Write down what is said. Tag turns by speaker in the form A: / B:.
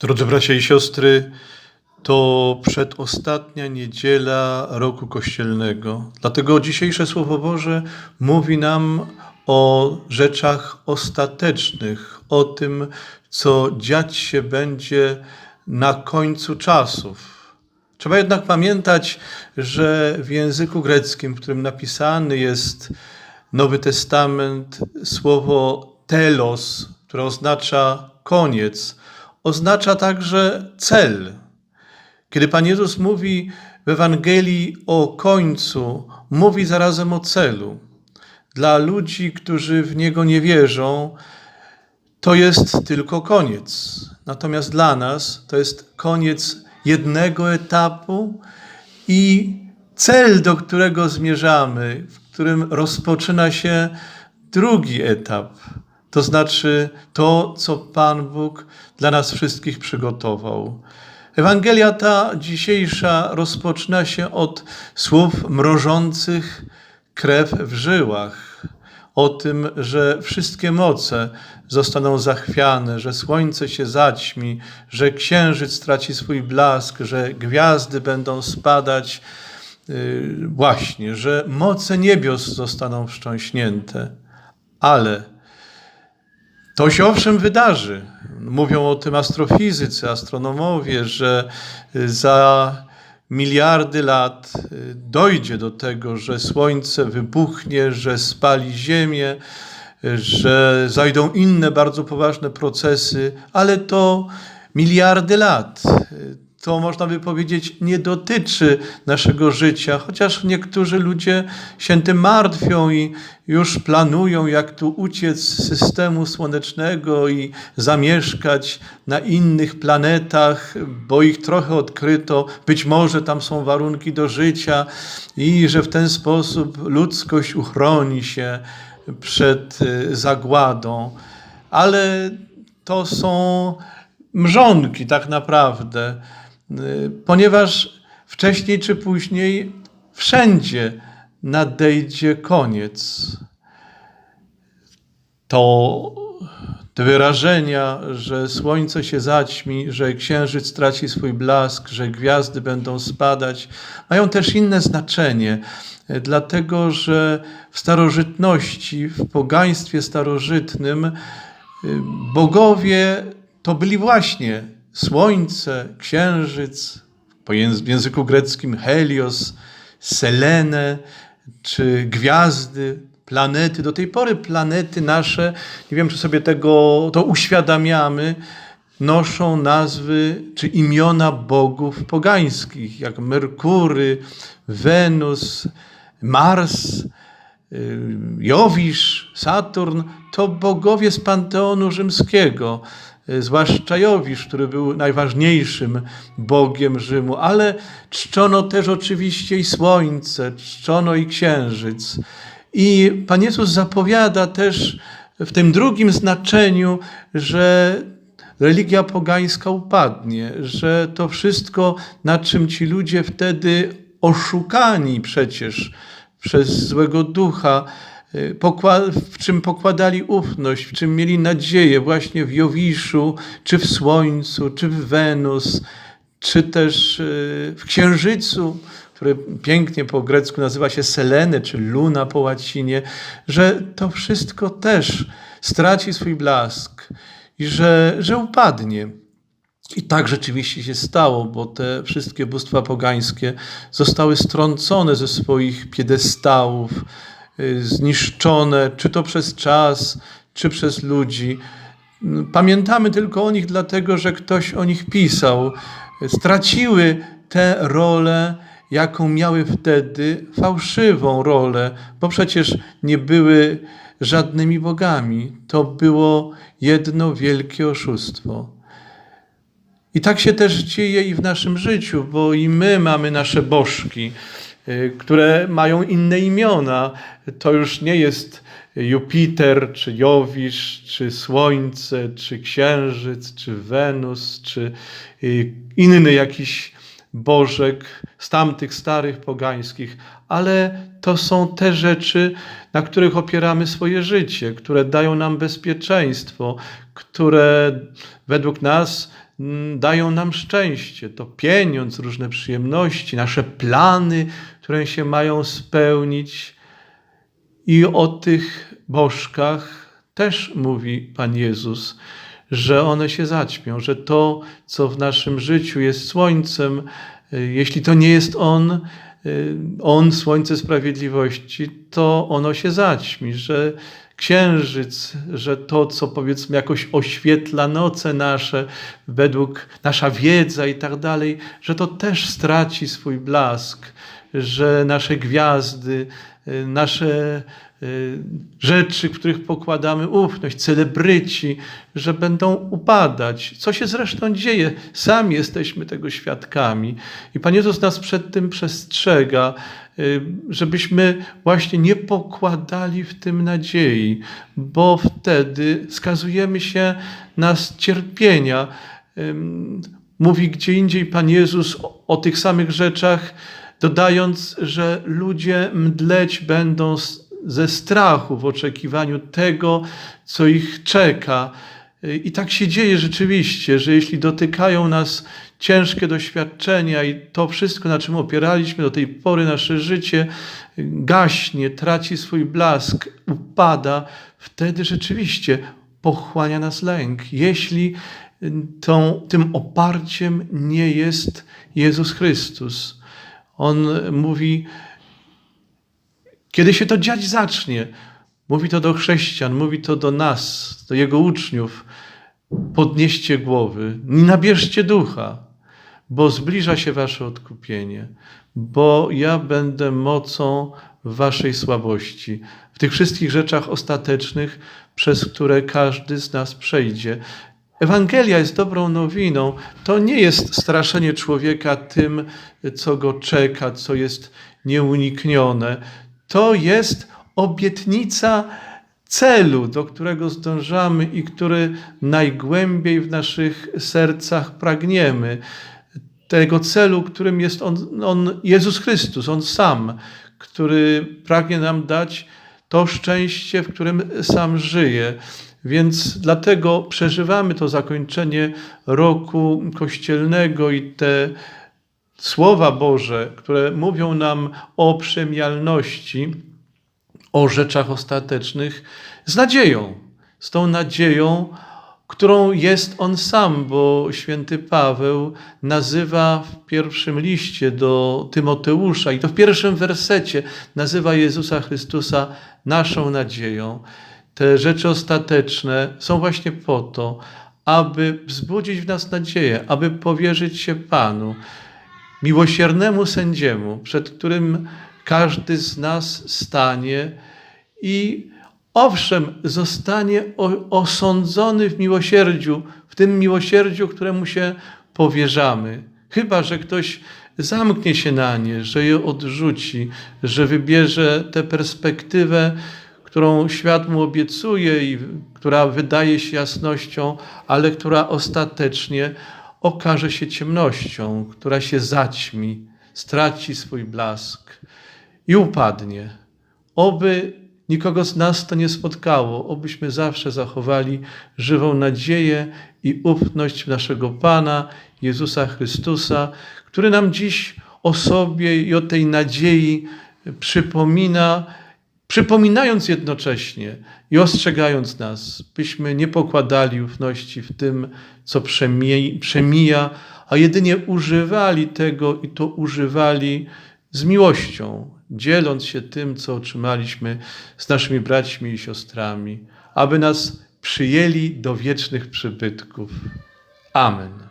A: Drodzy bracia i siostry, to przedostatnia niedziela roku kościelnego. Dlatego dzisiejsze Słowo Boże mówi nam o rzeczach ostatecznych, o tym, co dziać się będzie na końcu czasów. Trzeba jednak pamiętać, że w języku greckim, w którym napisany jest Nowy Testament, słowo telos, które oznacza koniec, oznacza także cel. Kiedy Pan Jezus mówi w Ewangelii o końcu, mówi zarazem o celu. Dla ludzi, którzy w Niego nie wierzą, to jest tylko koniec. Natomiast dla nas to jest koniec jednego etapu i cel, do którego zmierzamy, w którym rozpoczyna się drugi etap. To znaczy to, co Pan Bóg dla nas wszystkich przygotował. Ewangelia ta dzisiejsza rozpoczyna się od słów mrożących krew w żyłach. O tym, że wszystkie moce zostaną zachwiane, że słońce się zaćmi, że księżyc straci swój blask, że gwiazdy będą spadać, yy, właśnie, że moce niebios zostaną wstrząśnięte. Ale to się owszem wydarzy. Mówią o tym astrofizycy, astronomowie, że za miliardy lat dojdzie do tego, że Słońce wybuchnie, że spali Ziemię, że zajdą inne bardzo poważne procesy, ale to miliardy lat. To można by powiedzieć nie dotyczy naszego życia, chociaż niektórzy ludzie się tym martwią i już planują, jak tu uciec z systemu słonecznego i zamieszkać na innych planetach, bo ich trochę odkryto. Być może tam są warunki do życia i że w ten sposób ludzkość uchroni się przed y, zagładą. Ale to są mrzonki tak naprawdę, ponieważ wcześniej czy później wszędzie nadejdzie koniec. To te wyrażenia, że słońce się zaćmi, że księżyc traci swój blask, że gwiazdy będą spadać, mają też inne znaczenie, dlatego że w starożytności, w pogaństwie starożytnym, y, bogowie to byli właśnie słońce, księżyc, po języku greckim Helios, Selene, czy gwiazdy, planety. Do tej pory planety nasze, nie wiem czy sobie tego to uświadamiamy, noszą nazwy czy imiona bogów pogańskich, jak Merkury, Wenus, Mars, y, Jowisz, Saturn. To bogowie z panteonu rzymskiego zwłaszcza Jowisz, który był najważniejszym bogiem Rzymu, ale czczono też oczywiście i słońce, czczono i księżyc. I Pan Jezus zapowiada też w tym drugim znaczeniu, że religia pogańska upadnie, że to wszystko, na czym ci ludzie wtedy oszukani przecież przez złego ducha, y, w czym pokładali ufność, w czym mieli nadzieję, właśnie w Jowiszu, czy w Słońcu, czy w Wenus, czy też y, w Księżycu, który pięknie po grecku nazywa się Selene, czy Luna po łacinie, że to wszystko też straci swój blask i że, że upadnie. I tak rzeczywiście się stało, bo te wszystkie bóstwa pogańskie zostały strącone ze swoich piedestałów, zniszczone, czy to przez czas, czy przez ludzi. Pamiętamy tylko o nich dlatego, że ktoś o nich pisał. Straciły tę rolę, jaką miały wtedy, fałszywą rolę, bo przecież nie były żadnymi bogami. To było jedno wielkie oszustwo. I tak się też dzieje i w naszym życiu, bo i my mamy nasze bożki, y, które mają inne imiona. To już nie jest Jupiter, czy Jowisz, czy Słońce, czy Księżyc, czy Wenus, czy y, inny jakiś bożek z tamtych starych pogańskich, ale to są te rzeczy, na których opieramy swoje życie, które dają nam bezpieczeństwo, które według nas mm, dają nam szczęście. To pieniądz, różne przyjemności, nasze plany, które się mają spełnić. I o tych bożkach też mówi Pan Jezus, że one się zaćmią, że to, co w naszym życiu jest słońcem, y, jeśli to nie jest On, y, On, słońce sprawiedliwości, to ono się zaćmi, że księżyc, że to, co powiedzmy jakoś oświetla noce nasze, według nasza wiedza i tak dalej, że to też straci swój blask, że nasze gwiazdy, y, nasze y, rzeczy, w których pokładamy ufność, celebryci, że będą upadać. Co się zresztą dzieje? Sami jesteśmy tego świadkami. I Pan Jezus nas przed tym przestrzega, y, żebyśmy właśnie nie pokładali w tym nadziei, bo wtedy skazujemy się na cierpienia. Mówi gdzie indziej Pan Jezus o, o tych samych rzeczach, dodając, że ludzie mdleć będą ze strachu w oczekiwaniu tego, co ich czeka. I tak się dzieje rzeczywiście, że jeśli dotykają nas ciężkie doświadczenia i to wszystko, na czym opieraliśmy do tej pory, nasze życie gaśnie, traci swój blask, upada, wtedy rzeczywiście pochłania nas lęk. Jeśli tą, tym oparciem nie jest Jezus Chrystus. On mówi, kiedy się to dziać zacznie, mówi to do chrześcijan, mówi to do nas, do Jego uczniów, podnieście głowy, nabierzcie ducha, bo zbliża się wasze odkupienie, bo ja będę mocą waszej słabości, w tych wszystkich rzeczach ostatecznych, przez które każdy z nas przejdzie. Ewangelia jest dobrą nowiną. To nie jest straszenie człowieka tym, co go czeka, co jest nieuniknione. To jest obietnica celu, do którego zdążamy i który najgłębiej w naszych sercach pragniemy. Tego celu, którym jest on, on Jezus Chrystus, On sam, który pragnie nam dać to szczęście, w którym sam żyje. Więc dlatego przeżywamy to zakończenie roku kościelnego i te słowa Boże, które mówią nam o przemijalności, o rzeczach ostatecznych, z nadzieją. Z tą nadzieją, którą jest on sam, bo święty Paweł nazywa w pierwszym liście do Tymoteusza i to w pierwszym wersecie nazywa Jezusa Chrystusa naszą nadzieją. Te rzeczy ostateczne są właśnie po to, aby wzbudzić w nas nadzieję, aby powierzyć się Panu, miłosiernemu sędziemu, przed którym każdy z nas stanie i owszem, zostanie osądzony w miłosierdziu, w tym miłosierdziu, któremu się powierzamy. Chyba, że ktoś zamknie się na nie, że je odrzuci, że wybierze tę perspektywę, którą świat mu obiecuje i która wydaje się jasnością, ale która ostatecznie okaże się ciemnością, która się zaćmi, straci swój blask i upadnie. Oby nikogo z nas to nie spotkało, obyśmy zawsze zachowali żywą nadzieję i ufność naszego Pana Jezusa Chrystusa, który nam dziś o sobie i o tej nadziei przypomina, przypominając jednocześnie i ostrzegając nas, byśmy nie pokładali ufności w tym, co przemija, a jedynie używali tego i to używali z miłością, dzieląc się tym, co otrzymaliśmy z naszymi braćmi i siostrami, aby nas przyjęli do wiecznych przybytków. Amen.